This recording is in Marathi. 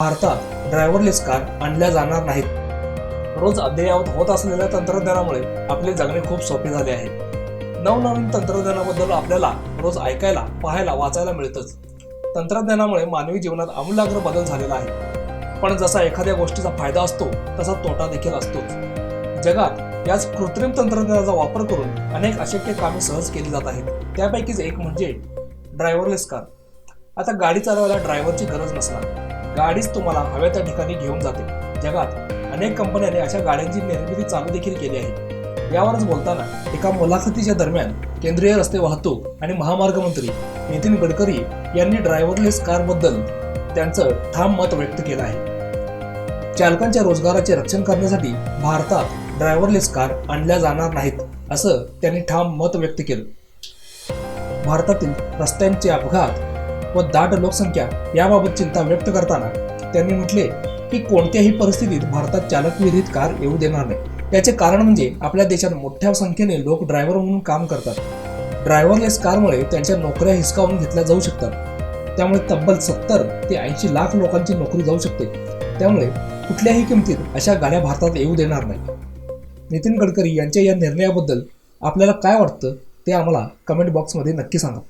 भारतात ड्रायव्हरलेस कार आणल्या जाणार नाहीत. रोज अद्ययावत होत असलेल्या तंत्रज्ञानामुळे आपले जगणे खूप सोपे झाले आहे. नवनवीन तंत्रज्ञानाबद्दल आपल्याला रोज ऐकायला पाहायला वाचायला मिळतच. तंत्रज्ञानामुळे मानवी जीवनात आमूलाग्र बदल झालेला आहे. पण जसा एखाद्या गोष्टीचा फायदा असतो तसा तोटा देखील असतोच. जगात याच कृत्रिम तंत्रज्ञानाचा वापर करून अनेक अशक्य कामे सहज केली जात आहेत. त्यापैकीच एक म्हणजे ड्रायव्हरलेस कार आता गाडी चालवायला ड्रायव्हरची गरज नसणार. गाडीच तुम्हाला हव्या त्या ठिकाणी घेऊन जाते. जगात अनेक कंपन्यांनी अशा गाड्यांची निर्मिती चालू देखील केली आहे. यावरच बोलताना एका मुलाखतीच्या दरम्यान केंद्रीय रस्ते वाहतूक आणि महामार्ग मंत्री नितीन गडकरी यांनी ड्रायव्हरलेस कारबद्दल त्यांचं ठाम मत व्यक्त केलं आहे. चालकांच्या रोजगाराचे रक्षण करण्यासाठी भारतात ड्रायव्हरलेस कार आणल्या जाणार नाहीत असं त्यांनी ठाम मत व्यक्त केलं. भारतातील रस्त्यांचे अपघात व दाट लोकसंख्या याबाबत चिंता व्यक्त करताना त्यांनी म्हटले की कोणत्याही परिस्थितीत भारतात चालकविरहित कार येऊ देणार नाही. याचे कारण म्हणजे आपल्या देशात मोठ्या संख्येने लोक ड्रायव्हर म्हणून काम करतात. ड्रायव्हरलेस कारमुळे त्यांच्या नोकऱ्या हिसकावून घेतल्या जाऊ शकतात. त्यामुळे तब्बल सत्तर ते ऐंशी लाख लोकांची नोकरी जाऊ शकते. त्यामुळे कुठल्याही किमतीत अशा गाड्या भारतात येऊ देणार नाही. नितीन गडकरी यांच्या या निर्णयाबद्दल आपल्याला काय वाटतं ते आम्हाला कमेंट बॉक्समध्ये नक्की सांगा.